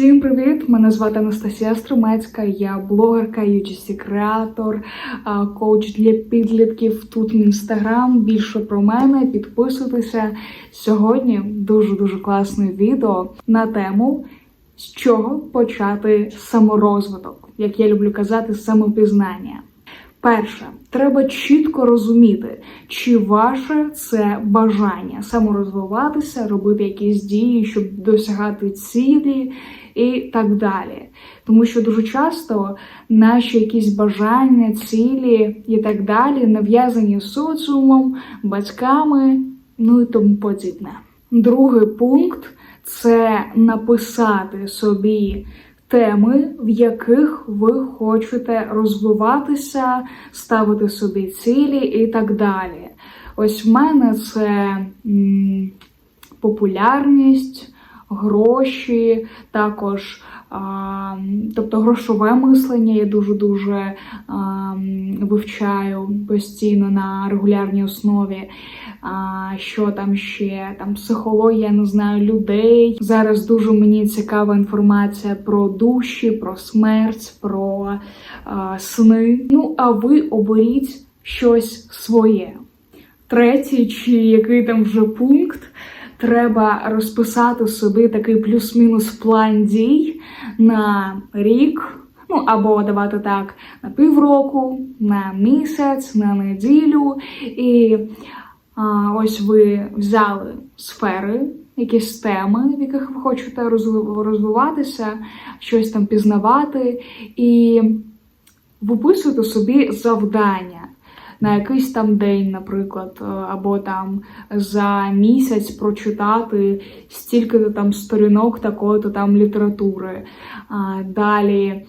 Всім привіт! Мене звати Анастасія Струмецька, я блогерка, UGC креатор, коуч для підлітків. Тут мій інстаграм. Більше про мене. Підписуйтеся. Сьогодні дуже дуже класне відео на тему, з чого почати саморозвиток, як я люблю казати, самопізнання. Перше, треба чітко розуміти, чи ваше це бажання саморозвиватися, робити якісь дії, щоб досягати цілі і так далі. Тому що дуже часто наші якісь бажання, цілі і так далі нав'язані соціумом, батьками, ну і тому подібне. Другий пункт це написати собі теми, в яких ви хочете розвиватися, ставити собі цілі і так далі. Ось в мене це м, популярність, гроші, також. А, тобто грошове мислення я дуже-дуже вивчаю постійно на регулярній основі. А, що там ще? Там психологія, не знаю, людей. Зараз дуже мені цікава інформація про душі, про смерть, про а, сни. Ну, а ви оберіть щось своє. Третій, чи який там вже пункт. Треба розписати собі такий плюс-мінус план дій на рік, ну або давати так на півроку, на місяць, на неділю. І а, ось ви взяли сфери, якісь теми, в яких ви хочете розвиватися, щось там пізнавати, і виписуєте собі завдання. На якийсь там день, наприклад, е, або там за місяць прочитати стільки-то там сторінок такої-то там літератури. Далі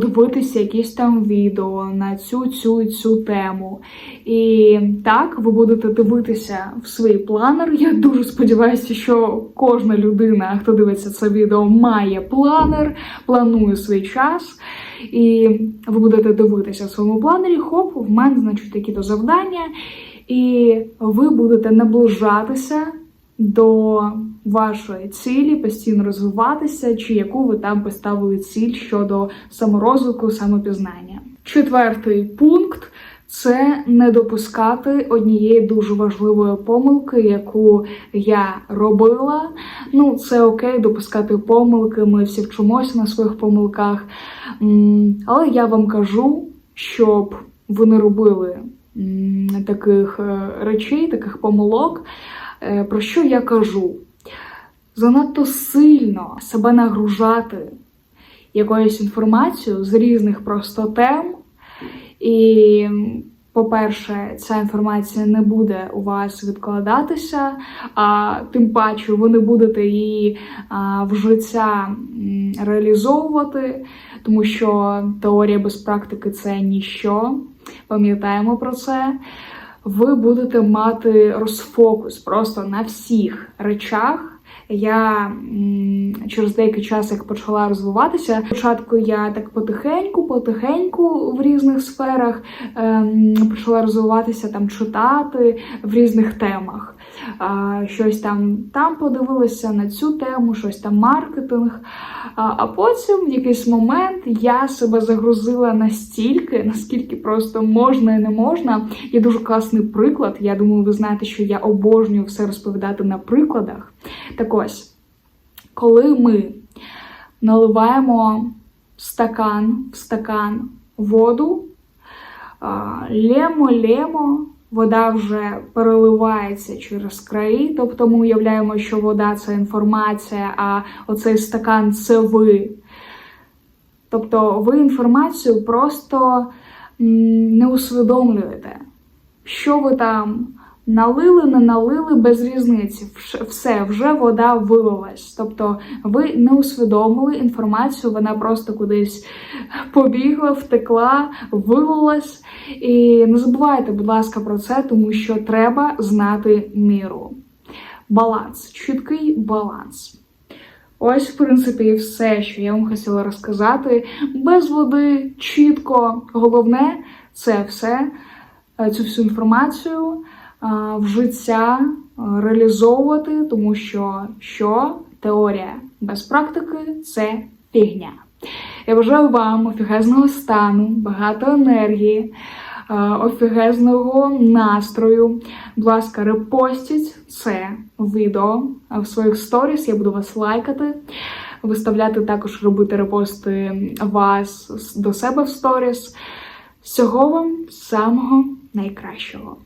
подивитися якісь там відео на цю цю цю тему. І так ви будете дивитися в свій планер. Я дуже сподіваюся, що кожна людина, хто дивиться це відео, має планер, планує свій час. І ви будете дивитися в своєму планері, хоп, в мене, значить, такі-то завдання, і ви будете наближатися до вашої цілі, постійно розвиватися, чи яку ви там поставили ціль щодо саморозвитку, самопізнання. Четвертий пункт. Це не допускати однієї дуже важливої помилки, яку я робила. Ну, це окей, допускати помилки. Ми всі вчимося на своїх помилках. Але я вам кажу, щоб ви не робили таких е, речей, таких помилок. Е, Про що я кажу? Занадто сильно себе нагружати якоюсь інформацією з різних просто тем. І, по-перше, ця інформація не буде у вас відкладатися, а тим паче ви не будете її а, в життя реалізовувати, тому що теорія без практики це ніщо. Пам'ятаємо про це. Ви будете мати розфокус просто на всіх речах. Я через деякий час, як почала розвиватися, спочатку я так потихеньку, потихеньку в різних сферах ем, почала розвиватися, там читати в різних темах. Щось там там подивилася на цю тему, щось там маркетинг. А, а потім в якийсь момент я себе загрузила настільки, наскільки просто можна і не можна. Є дуже класний приклад. Я думаю, ви знаєте, що я обожнюю все розповідати на прикладах. Так ось, коли ми наливаємо стакан в стакан воду, лємо-лємо, вода вже переливається через краї, тобто ми уявляємо, що вода це інформація, а оцей стакан це ви. Тобто ви інформацію просто не усвідомлюєте, що ви там налили, не налили без різниці. Все, вже вода вилилась. Тобто ви не усвідомили інформацію, вона просто кудись побігла, втекла, вилилась. І не забувайте, будь ласка, про це, тому що треба знати міру. Баланс, чіткий баланс. Ось, в принципі, і все, що я вам хотіла розказати. Без води, чітко. Головне це все, цю всю інформацію в життя реалізовувати, тому що що теорія без практики це фігня. Я бажаю вам офігезного стану, багато енергії, офігезного настрою. Будь ласка, репостіть це відео в своїх сторіс. Я буду вас лайкати, виставляти також робити репости вас до себе в сторіс. Всього вам самого найкращого.